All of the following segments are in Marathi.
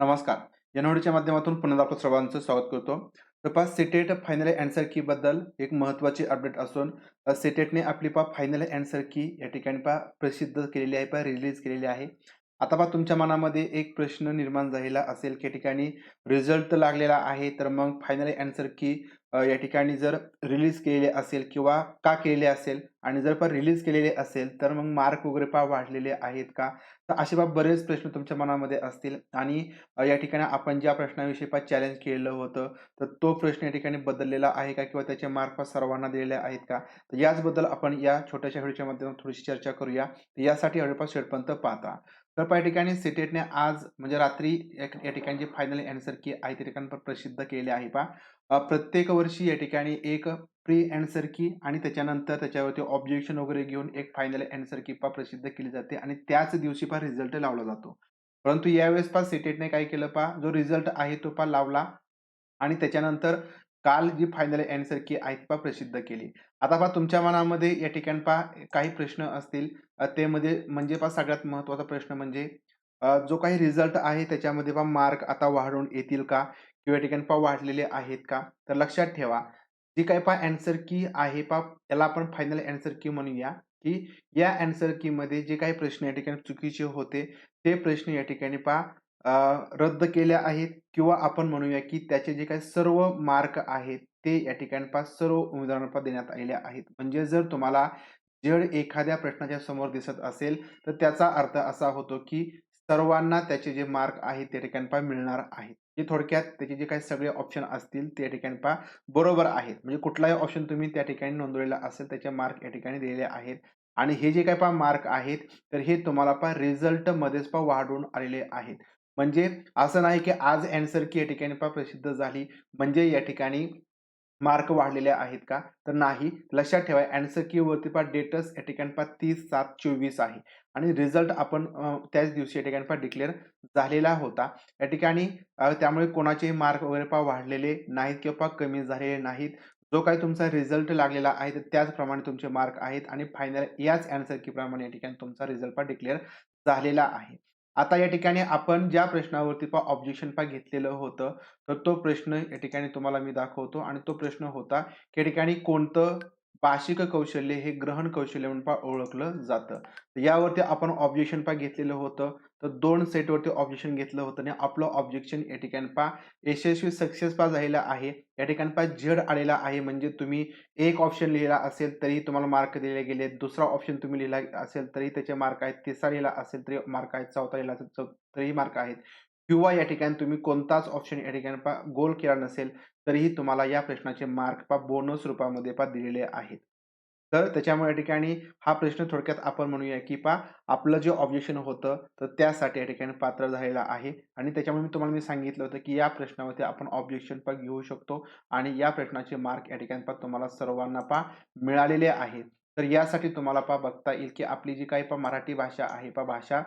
नमस्कार. या माध्यमातून पुन्हा आपलं सर्वांचं स्वागत करतो. तपास सिटेट फायनल अँसर की बद्दल एक महत्त्वाची अपडेट असून सिटेटने आपली पा फायनल अँसर की या ठिकाणी पहा प्रसिद्ध केलेली आहे पा रिलीज केलेली आहे. आता पा तुमच्या मनामध्ये एक प्रश्न निर्माण झालेला असेल की ठिकाणी रिझल्ट लागलेला आहे तर मग फायनल अँसर की या ठिकाणी जर रिलीज केलेले असेल किंवा का केलेले असेल आणि जर पण रिलीज केलेले असेल तर मग मार्क वगैरे पहा वाढलेले आहेत का? तर असे बाब बरेच प्रश्न तुमच्या मनामध्ये असतील. आणि या ठिकाणी आपण ज्या प्रश्नाविषयी पा चॅलेंज केलेलं होतं तर तो प्रश्न या ठिकाणी बदललेला आहे का किंवा त्याचे मार्क पा सर्वांना दिलेले आहेत का? तर याचबद्दल आपण या छोट्याशा व्हिडिओच्या माध्यमातून थोडीशी चर्चा करूया. यासाठी हळूपास शेवटपर्यंत पाहता. तर पहा ठिकाणी सिटेटने आज म्हणजे रात्री या ठिकाणी जे फायनल अँसर की आहे त्या ठिकाणी पण प्रसिद्ध केले आहे पहा. प्रत्येक वर्षी या ठिकाणी एक प्री अँसर की आणि त्याच्यानंतर त्याच्यावरती ऑब्जेक्शन वगैरे घेऊन एक फायनल अँसर की पा प्रसिद्ध केली जाते आणि त्याच दिवशी पहा रिझल्ट लावला जातो. परंतु यावेळेस पहा सिटेटने काय केलं पहा जो रिझल्ट आहे तो पहा लावला आणि त्याच्यानंतर काल जी फायनल अँसर की आहेत पहा प्रसिद्ध केली. आता पहा तुमच्या मनामध्ये या ठिकाणी पहा काही प्रश्न असतील ते मध्ये म्हणजे पहा सगळ्यात महत्त्वाचा प्रश्न म्हणजे जो काही रिझल्ट आहे त्याच्यामध्ये पहा मार्क आता वाढून येतील का? किंवा या ठिकाणी पहा वाढलेले आहेत का? तर लक्षात ठेवा. जी काही पहा अँसर की आहे पहा याला आपण फायनल अँसर की म्हणूया की या अँसर की मध्ये जे काही प्रश्न या ठिकाणी चुकीचे होते ते प्रश्न या ठिकाणी पहा रद्द केले आहेत किंवा आपण म्हणूया की त्याचे जे काही सर्व मार्क आहेत ते या ठिकाणी पास सर्व उमेदवारांना देण्यात आलेले आहेत. म्हणजे जर तुम्हाला जर एखाद्या प्रश्नाच्या समोर दिसत असेल तर त्याचा अर्थ असा होतो की सर्वांना त्याचे जे मार्क आहेत त्या ठिकाणी पहा मिळणार आहेत. जे थोडक्यात त्याचे जे काही सगळे ऑप्शन असतील ते ठिकाणी पहा बरोबर आहेत. म्हणजे कुठलाही ऑप्शन तुम्ही त्या ठिकाणी नोंदवलेला असेल त्याचे मार्क या ठिकाणी दिलेले आहेत. आणि हे जे काही पहा मार्क आहेत तर हे तुम्हाला पा रिझल्ट मध्येच पहा वाढून आलेले आहेत. म्हणजे असं नाही की आज अँसर की या ठिकाणी फार प्रसिद्ध झाली म्हणजे या ठिकाणी मार्क वाढलेले आहेत का? तर नाही. लक्षात ठेवा अँसर की वरती पा डेटस या ठिकाणी पा तीस सात चोवीस आहे. आणि रिझल्ट आपण त्याच दिवशी या ठिकाणी पा डिक्लेअर झालेला होता. या ठिकाणी त्यामुळे कोणाचेही मार्क वगैरे पहा वाढलेले नाहीत किंवा पा कमी झालेले नाहीत. जो काही तुमचा रिझल्ट लागलेला आहे तर त्याचप्रमाणे तुमचे मार्क आहेत आणि फायनल याच अँसर की प्रमाणे या ठिकाणी तुमचा रिझल्ट पा डिक्लेअर झालेला आहे. आता या ठिकाणी आपण ज्या प्रश्नावरती पा ऑब्जेक्शन पा घेतलेलं होतं तर तो प्रश्न या ठिकाणी तुम्हाला मी दाखवतो. आणि तो प्रश्न होता की या ठिकाणी कोणतं भाषिक कौशल्य हे ग्रहण कौशल्य म्हणून ओळखलं जातं. यावरती आपण ऑब्जेक्शन पा घेतलेलं होतं. तर दोन सेटवरती ऑब्जेक्शन घेतलं होतं आणि आपलं ऑब्जेक्शन या ठिकाणी पा यशस्वी सक्सेस पा झालेला आहे. या ठिकाणी पा झड आलेला आहे. म्हणजे तुम्ही एक ऑप्शन लिहिला असेल तरी तुम्हाला मार्क दिले गेले. दुसरा ऑप्शन तुम्ही लिहिला असेल तरी त्याचे मार्क आहेत. तिसरा लिहिला असेल तरी मार्क आहेत. चौथा लिहिला असेल तरीही मार्क आहेत. किंवा या ठिकाणी तुम्ही कोणताच ऑप्शन या ठिकाणी पा गोल केला नसेल तरीही तुम्हाला या प्रश्नाचे मार्क पहा बोनस रूपामध्ये पा दिलेले आहेत. तर त्याच्यामुळे या ठिकाणी हा प्रश्न थोडक्यात आपण म्हणूया की पहा आपलं जे ऑब्जेक्शन होतं तर त्यासाठी या ठिकाणी पात्र झालेला आहे. आणि त्याच्यामुळे मी तुम्हाला मी सांगितलं होतं की या प्रश्नावरती आपण ऑब्जेक्शन पा घेऊ शकतो. आणि या प्रश्नाचे मार्क या ठिकाणी पा तुम्हाला सर्वांना पा मिळालेले आहेत. तर यासाठी तुम्हाला पहा बघता येईल की आपली जी काही पा मराठी भाषा आहे पा भाषा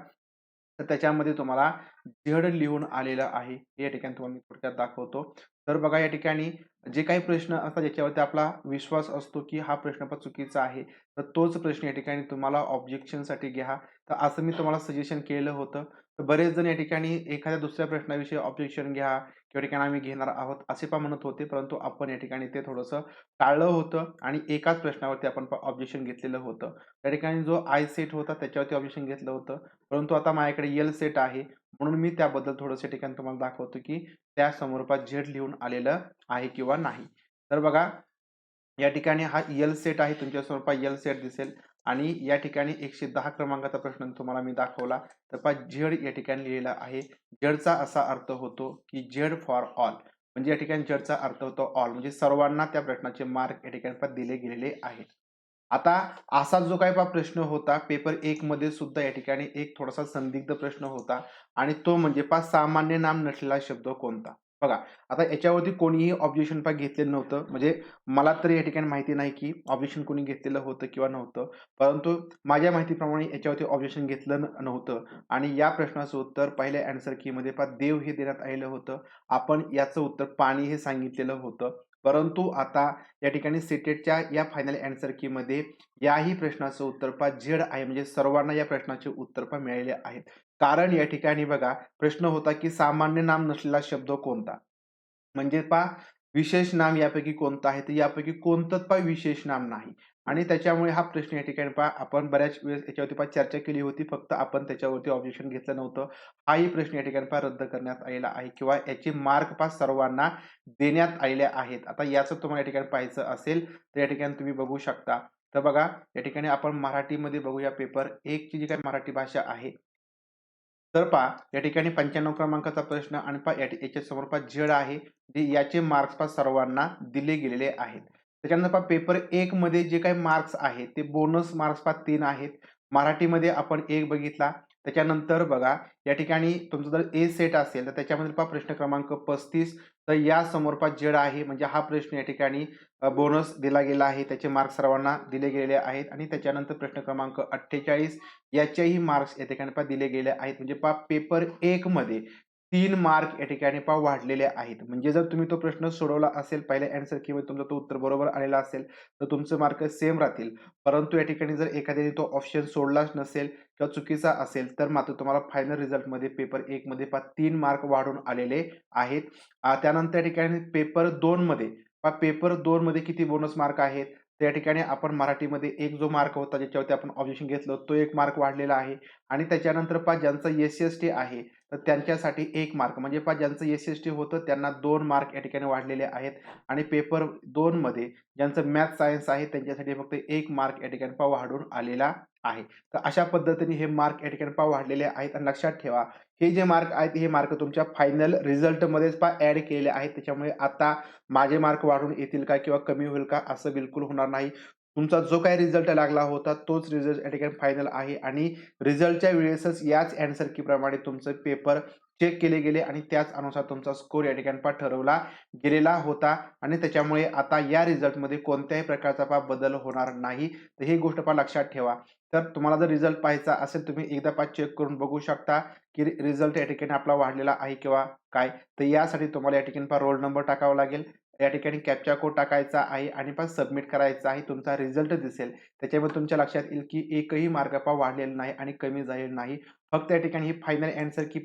तर त्याच्यामध्ये तुम्हाला झेड लिहून आलेलं आहे. हे या ठिकाणी तुम्हाला मी थोडक्यात दाखवतो. तर बघा या ठिकाणी जे काही प्रश्न असतात ज्याच्यावरती आपला विश्वास असतो की हा प्रश्न पण चुकीचा आहे तर तोच प्रश्न या ठिकाणी तुम्हाला ऑब्जेक्शनसाठी घ्या. तर असं मी तुम्हाला सजेशन केलं होतं. तर बरेच जण या ठिकाणी एखाद्या दुसऱ्या प्रश्नाविषयी ऑब्जेक्शन घ्या किंवा ठिकाणी आम्ही घेणार आहोत असे पण म्हणत होते परंतु आपण या ठिकाणी ते थोडंसं टाळलं होतं आणि एकाच प्रश्नावरती आपण ऑब्जेक्शन घेतलेलं होतं. त्या ठिकाणी जो आय सेट होता त्याच्यावरती ऑब्जेक्शन घेतलं होतं. परंतु आता माझ्याकडे यल सेट आहे. म्हणून मी त्याबद्दल थोडंसं ठिकाणी तुम्हाला दाखवतो की त्या समोरपात झेड लिहून आलेलं आहे किंवा नाही. तर बघा या ठिकाणी हा यल सेट आहे. तुमच्या स्वरूपात यल सेट दिसेल. आणि या ठिकाणी एकशे दहा क्रमांकाचा प्रश्न तुम्हाला मी दाखवला. तर पहा झेड या ठिकाणी लिहिलेला आहे. झेडचा असा अर्थ होतो की झेड फॉर ऑल. म्हणजे या ठिकाणी झेडचा अर्थ होतो ऑल. म्हणजे सर्वांना त्या प्रश्नाचे मार्क या ठिकाणी पा दिले गेलेले आहेत. आता असा जो काही पा प्रश्न होता पेपर एक मध्ये सुद्धा या ठिकाणी एक थोडासा संदिग्ध प्रश्न होता. आणि तो म्हणजे पा सामान्य नाम नसलेला शब्द कोणता? बघा आता याच्यावरती कोणीही ऑब्जेक्शन पॅक घेतलेलं नव्हतं. म्हणजे मला तरी या ठिकाणी माहिती नाही की ऑब्जेक्शन कोणी घेतलेलं होतं किंवा नव्हतं. परंतु माझ्या माहितीप्रमाणे याच्यावरती ऑब्जेक्शन घेतलं नव्हतं. आणि या प्रश्नाचं उत्तर पहिल्या अँसर की मध्ये देव हे देण्यात आलेलं होतं. आपण याचं उत्तर पाणी हे सांगितलेलं होतं. परंतु आता या ठिकाणी सिटेटच्या या फायनल अँसर की मध्ये याही प्रश्नाचं उत्तर पा झेड आहे. म्हणजे सर्वांना या प्रश्नाचे उत्तर पा मिळालेले आहेत. कारण या ठिकाणी बघा प्रश्न होता, की सामान्य नाम नसलेला शब्द कोणता? म्हणजे पहा विशेष नाम यापैकी कोणतं आहे? तर यापैकी कोणतंच पा विशेष नाम नाही आणि त्याच्यामुळे हा प्रश्न या ठिकाणी पहा आपण बऱ्याच वेळेस याच्यावरती पहा चर्चा केली होती. फक्त आपण त्याच्यावरती ऑब्जेक्शन घेतलं नव्हतं. हाही प्रश्न या ठिकाणी पहा रद्द करण्यात आलेला आहे किंवा याचे मार्क पहा सर्वांना देण्यात आलेले आहेत. आता याचं तुम्हाला या ठिकाणी पाहायचं असेल, तर या ठिकाणी तुम्ही बघू शकता. तर बघा या ठिकाणी आपण मराठीमध्ये बघूया पेपर एकची जी काही मराठी भाषा आहे. तर पहा या ठिकाणी 95 क्रमांकाचा प्रश्न आणि पहा या याच्यासमोर पा झेड आहे. जे याचे मार्क्स पा सर्वांना दिले गेलेले आहेत. त्याच्यानंतर पहा पेपर एक मध्ये जे काही मार्क्स आहेत ते बोनस मार्क्स पा तीन आहेत. मराठीमध्ये आपण एक बघितला. त्याच्यानंतर बघा या ठिकाणी तुमचा जर ए सेट असेल तर त्याच्यामध्ये पहा प्रश्न क्रमांक 35 तर या समोर जेड आहे म्हणजे हा प्रश्न या ठिकाणी बोनस दिला गेला आहे. त्याचे मार्क्स सर्वांना दिले गेलेले आहेत आणि त्याच्यानंतर प्रश्न क्रमांक 48 याचेही मार्क्स या ठिकाणी पहा दिले गेले आहेत. म्हणजे पहा पेपर 1 मध्ये 3 मार्क या ठिकाणी पहा वाढलेले आहेत. म्हणजे जर तुम्ही तो प्रश्न सोडवला असेल पहिल्या अँसर किंवा तुमचं तो उत्तर बरोबर आलेला असेल, तर तुमचे मार्क सेम राहतील. परंतु या ठिकाणी जर एखाद्याने तो ऑप्शन सोडलाच नसेल किंवा चुकीचा असेल, तर मात्र तुम्हाला फायनल रिझल्टमध्ये पेपर एकमध्ये पहा तीन मार्क वाढून आलेले आहेत. त्यानंतर या ठिकाणी पेपर दोनमध्ये मध्ये पेपर 2 मध्ये किती बोनस मार्क आहेत? त्या ठिकाणी आपण मराठीमध्ये एक जो मार्क होता ज्याच्यावरती आपण ऑब्जेक्शन घेतलं तो एक मार्क वाढलेला आहे आणि त्याच्यानंतर पहा ज्यांचं एस-सी-एस-टी आहे तर त्यांच्यासाठी एक मार्क म्हणजे पहा ज्यांचं एस-सी-एस-टी होतं त्यांना दोन मार्क या ठिकाणी वाढलेले आहेत आणि पेपर दोनमध्ये ज्यांचं मॅथ सायन्स आहे त्यांच्यासाठी फक्त एक मार्क या ठिकाणी पा वाढून आलेला आहे. तर अशा पद्धतीने हे मार्क या ठिकाणी पा वाढलेले आहेत आणि लक्षात ठेवा हे जे मार्क आहेत हे मार्क तुमच्या फायनल रिझल्टमध्येच पहा ॲड केलेले आहेत. त्याच्यामुळे आता माझे मार्क वाढून येतील का किंवा कमी होईल का असं बिलकुल होणार नाही. तुमचा जो काही रिझल्ट लागला होता तोच रिझल्ट या ठिकाणी फायनल आहे आणि रिझल्टच्या वेळेसच याच अँसर कीप्रमाणे तुमचं पेपर चेक केले गेले आणि त्याच अनुसार तुमचा स्कोर या ठिकाणी ठरवला गेलेला होता आणि त्याच्यामुळे आता या रिझल्टमध्ये कोणत्याही प्रकारचा पा बदल होणार नाही. तर ही गोष्ट पा लक्षात ठेवा. तर तुम्हाला जर रिझल्ट पाहायचा असेल तुम्ही एकदा पा चेक करून बघू शकता, की रिझल्ट या ठिकाणी आपला वाढलेला आहे किंवा काय. तर यासाठी तुम्हाला या ठिकाणी पा रोल नंबर टाकावा लागेल. या ठिकाणी कॅप्चा कोड टाकायचा आहे आणि पण सबमिट करायचा आहे. तुमचा रिझल्ट दिसेल. त्याच्यामुळे तुमच्या लक्षात येईल, की एकही मार्क पा वाढलेला नाही आणि कमी झालेला नाही. फक्त या ठिकाणी ही फायनल अँसर की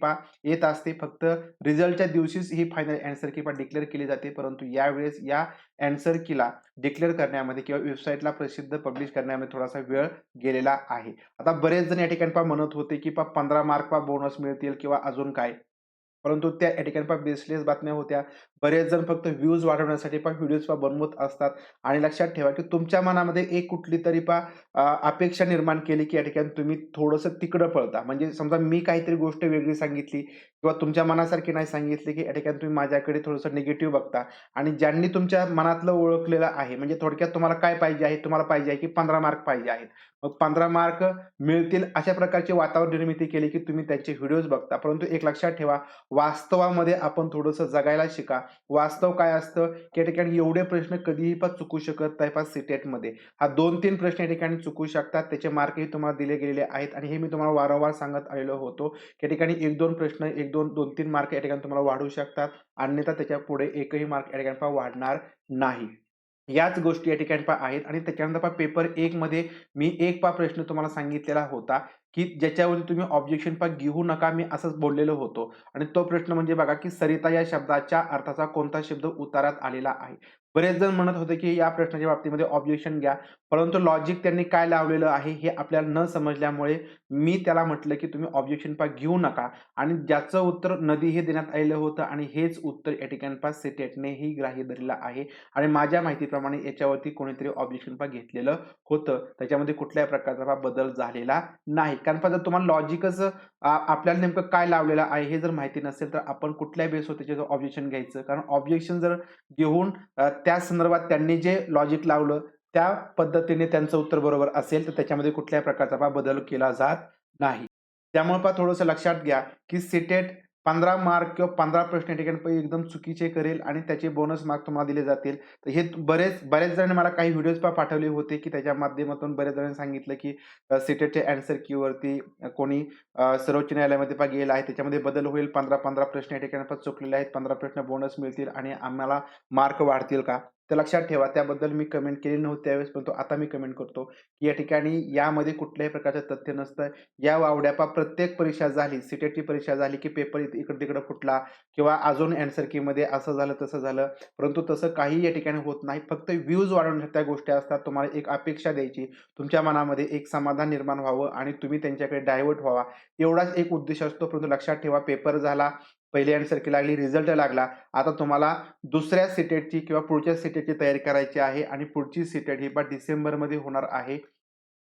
येत असते. फक्त रिझल्टच्या दिवशीच ही फायनल अँसर की डिक्लेअर केली जाते. परंतु यावेळेस या अँसर कीला डिक्लेअर करण्यामध्ये किंवा वेबसाईटला प्रसिद्ध पब्लिश करण्यामध्ये थोडासा वेळ गेलेला आहे. आता बरेच जण या ठिकाणी पा म्हणत होते, की पा पंधरा मार्क पा बोनस मिळतील किंवा अजून काय. परंतु त्या या ठिकाणी पा बेसलेस बातम्या होत्या. बरेच जण फक्त व्ह्यूज वाढवण्यासाठी पण व्हिडिओज पहा बनवत असतात आणि लक्षात ठेवा, की तुमच्या मनामध्ये एक कुठलीतरी पहा पा अपेक्षा निर्माण केली, की या ठिकाणी तुम्ही थोडंसं तिकडं पळता. म्हणजे समजा मी काहीतरी गोष्ट वेगळी सांगितली किंवा तुमच्या मनासारखी नाही सांगितली, की या ठिकाणी तुम्ही माझ्याकडे थोडंसं निगेटिव्ह बघता आणि ज्यांनी तुमच्या मनातलं ओळखलेलं आहे म्हणजे थोडक्यात तुम्हाला काय पाहिजे आहे? तुम्हाला पाहिजे आहे, की 15 मार्क पाहिजे आहेत. मग 15 मार्क मिळतील अशा प्रकारची वातावरण निर्मिती केली, की तुम्ही त्यांचे व्हिडिओज बघता. परंतु एक लक्षात ठेवा वास्तवामध्ये आपण थोडंसं जगायला शिका. वास्तव काय असतं, की या ठिकाणी एवढे प्रश्न कधीही पण चुकू शकत नाही पास सिटेटमध्ये हा 2-3 प्रश्न या ठिकाणी चुकू शकतात. त्याचे मार्कही तुम्हाला दिले गेलेले आहेत आणि हे मी तुम्हाला वारंवार सांगत आलेलो होतो. या ठिकाणी 1-2 प्रश्न 1-2, 2-3 मार्क या ठिकाणी तुम्हाला वाढू शकतात. अन्यथा त्याच्यापुढे एकही मार्क या ठिकाणी वाढणार नाही. याच गोष्टी या ठिकाणी पा आहेत आणि त्याच्यानंतर पा पेपर एक मध्ये मी एक पा प्रश्न तुम्हाला सांगितलेला होता, की ज्याच्यावरती तुम्ही ऑब्जेक्शन पा घेऊ नका मी असंच बोललेलो होतो आणि तो प्रश्न म्हणजे बघा, की सरिता या शब्दाच्या अर्थाचा कोणता शब्द उतारात आलेला आहे. बरेच जण म्हणत होते, की या प्रश्नाच्या बाबतीमध्ये ऑब्जेक्शन घ्या. परंतु लॉजिक त्यांनी काय लावलेलं आहे हे आपल्याला न समजल्यामुळे मी त्याला म्हटलं, की तुम्ही ऑब्जेक्शन पहा घेऊ नका आणि ज्याचं उत्तर नदी हे देण्यात आलेलं होतं आणि हेच उत्तर या ठिकाणी पास सी-टेटनेही ग्राह्य धरलेलं आहे आणि माझ्या माहितीप्रमाणे याच्यावरती कोणीतरी ऑब्जेक्शन पहा घेतलेलं होतं. त्याच्यामध्ये कुठल्याही प्रकारचा बदल झालेला नाही. कारण पहा जर तुम्हाला लॉजिकच आपल्याला नेमकं काय लावलेलं आहे हे जर माहिती नसेल, तर आपण कुठल्याही बेसवर त्याच्यावर ऑब्जेक्शन घ्यायचं. कारण ऑब्जेक्शन जर घेऊन त्या संदर्भात त्यांनी जे लॉजिक लावलं त्या पद्धतीने त्यांचं उत्तर बरोबर असेल, तर त्याच्यामध्ये कुठल्याही प्रकारचा बदल केला जात नाही. त्यामुळे पहा थोडंसं लक्षात घ्या, की सिटेट 15 मार्क किंवा 15 प्रश्न या ठिकाणी एकदम चुकीचे करेल आणि त्याचे बोनस मार्क तुम्हाला दिले जातील. तर हे बरेच बऱ्याच जणांनी मला काही व्हिडिओज पण पाठवले होते, की त्याच्या माध्यमातून बऱ्याच जणांनी सांगितलं, की अ, अँसर कीवरती कोणी सर्वोच्च न्यायालयामध्ये पण गेला आहे. त्याच्यामध्ये बदल होईल. 15-15 प्रश्न या ठिकाणी पण चुकलेले आहेत. 15 प्रश्न बोनस मिळतील आणि आम्हाला मार्क वाढतील का? तर लक्षात ठेवा त्याबद्दल मी कमेंट केली नव्हती त्यावेळेस परंतु आता मी कमेंट करतो की या ठिकाणी यामध्ये कुठल्याही प्रकारचं तथ्य नसतं. या वावड्यापा प्रत्येक परीक्षा झाली सीटेटची परीक्षा झाली की पेपर इकडे तिकडे फुटला किंवा अजून अँसर कीमध्ये असं झालं तसं झालं. परंतु तसं काही या ठिकाणी होत नाही. फक्त व्ह्यूज वाढवण्याच्या त्या गोष्टी असतात. तुम्हाला एक अपेक्षा द्यायची. तुमच्या मनामध्ये एक समाधान निर्माण व्हावं आणि तुम्ही त्यांच्याकडे डायव्हर्ट व्हावा. एवढाच एक उद्देश असतो. परंतु लक्षात ठेवा पेपर झाला पहिली अँडसारखी लागली रिझल्ट लागला. आता तुम्हाला दुसऱ्या सिटेटची किंवा पुढच्या सिटेटची तयारी करायची आहे आणि पुढची सीटेट ही बा डिसेंबरमध्ये होणार आहे.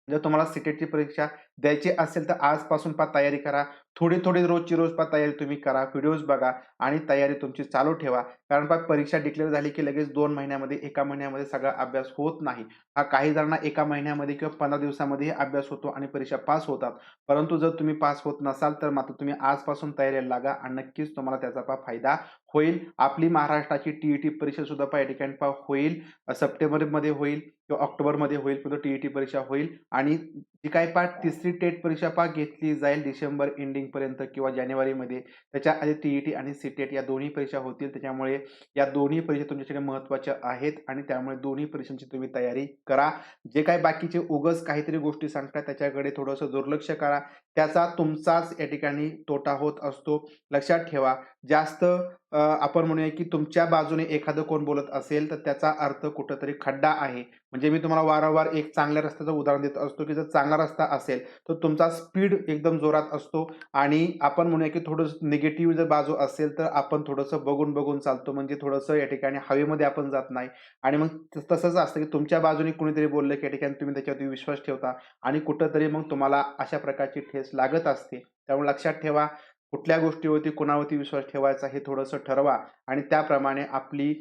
जर तुम्हाला सिटेटची परीक्षा द्यायची असेल तर आजपासून पा तयारी करा. थोडी थोडी रोजची रोज पा तयारी तुम्ही करा. व्हिडिओज बघा आणि तयारी तुमची चालू ठेवा. कारण पा परीक्षा डिक्लेअर झाली की लगेच दोन महिन्यामध्ये एका महिन्यामध्ये सगळा अभ्यास होत नाही. हा काही जणांना एका महिन्यामध्ये किंवा पंधरा दिवसामध्ये अभ्यास होतो आणि परीक्षा पास होतात. परंतु जर तुम्ही पास होत नसाल तर मात्र तुम्ही आजपासून तयारीला लागा आणि नक्कीच तुम्हाला त्याचा पा फायदा होईल. आपली महाराष्ट्राची टी ई टी परीक्षा सुद्धा पा या ठिकाणी पा होईल. सप्टेंबरमध्ये होईल किंवा ऑक्टोबरमध्ये होईल परंतु टी ई टी परीक्षा होईल आणि जी काही पाठ तिसरी टेट परीक्षा पा घेतली जाईल डिसेंबर एंडिंगपर्यंत किंवा जानेवारीमध्ये त्याच्या आधी टी ई टी आणि सी टेट या दोन्ही परीक्षा होतील. त्याच्यामुळे या दोन्ही परीक्षा तुमच्यासाठी महत्त्वाच्या आहेत आणि त्यामुळे दोन्ही परीक्षांची तुम्ही तयारी करा. जे काही बाकीचे उगस काहीतरी गोष्टी सांगतात त्याच्याकडे थोडंसं दुर्लक्ष करा. त्याचा तुमचाच या ठिकाणी तोटा होत असतो. लक्षात ठेवा जास्त आपण म्हणूया की तुमच्या बाजूने एखादं कोण बोलत असेल तर त्याचा अर्थ कुठंतरी खड्डा आहे. म्हणजे मी तुम्हाला वारंवार एक चांगल्या रस्त्याचं उदाहरण देत असतो की जर चांगला रस्ता असेल तर तुमचा स्पीड एकदम जोरात असतो आणि आपण म्हणूया की थोडंसं निगेटिव्ह जर बाजू असेल तर आपण थोडंसं बघून बघून चालतो. म्हणजे थोडंसं या ठिकाणी हवेमध्ये आपण जात नाही. आणि मग तसंच असतं की तुमच्या बाजूने कुणीतरी बोललं की या ठिकाणी तुम्ही त्याच्यावरती विश्वास ठेवता आणि कुठंतरी मग तुम्हाला अशा प्रकारची ठेस लागत असते. त्यामुळे लक्षात ठेवा कुठल्या गोष्टीवरती कोणावरती विश्वास ठेवायचा हे थोडंसं ठरवा आणि त्याप्रमाणे आपली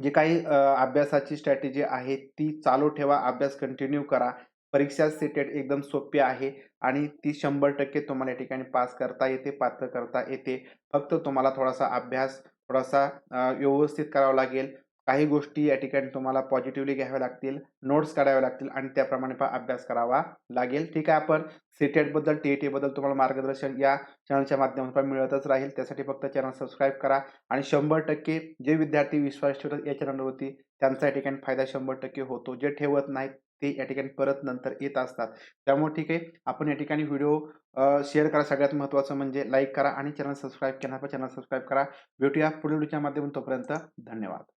जी काही अभ्यासाची स्ट्रॅटेजी आहे ती चालू ठेवा अभ्यास कंटिन्यू करा. परीक्षा सेटेड एकदम सोपी आहे आणि ती शंभर टक्के तुम्हाला या ठिकाणी पास करता येते पात्र करता येते. फक्त तुम्हाला थोडासा अभ्यास थोडासा व्यवस्थित करावा लागेल. काही गोष्टी या ठिकाणी तुम्हाला पॉझिटिव्हली घ्याव्या लागतील नोट्स काढाव्या लागतील आणि त्याप्रमाणे पण अभ्यास करावा लागेल. ठीक आहे आपण सीटेटबद्दल टी ई टीबद्दल तुम्हाला मार्गदर्शन या चॅनलच्या माध्यमातून मिळतच राहील. त्यासाठी फक्त चॅनल सबस्क्राईब करा आणि शंभर टक्के जे विद्यार्थी विश्वास ठेवतात या चॅनलवरती त्यांचा या ठिकाणी फायदा शंभर टक्के होतो. जे ठेवत नाहीत ते या ठिकाणी परत नंतर येत असतात. त्यामुळे ठीक आहे आपण या ठिकाणी व्हिडिओ शेअर करा. सगळ्यात महत्त्वाचं म्हणजे लाईक करा आणि चॅनल सबस्क्राईब केला चॅनल सबस्क्राईब करा. भेटूया पुढील व्हिडिओच्या माध्यमातून. तोपर्यंत धन्यवाद.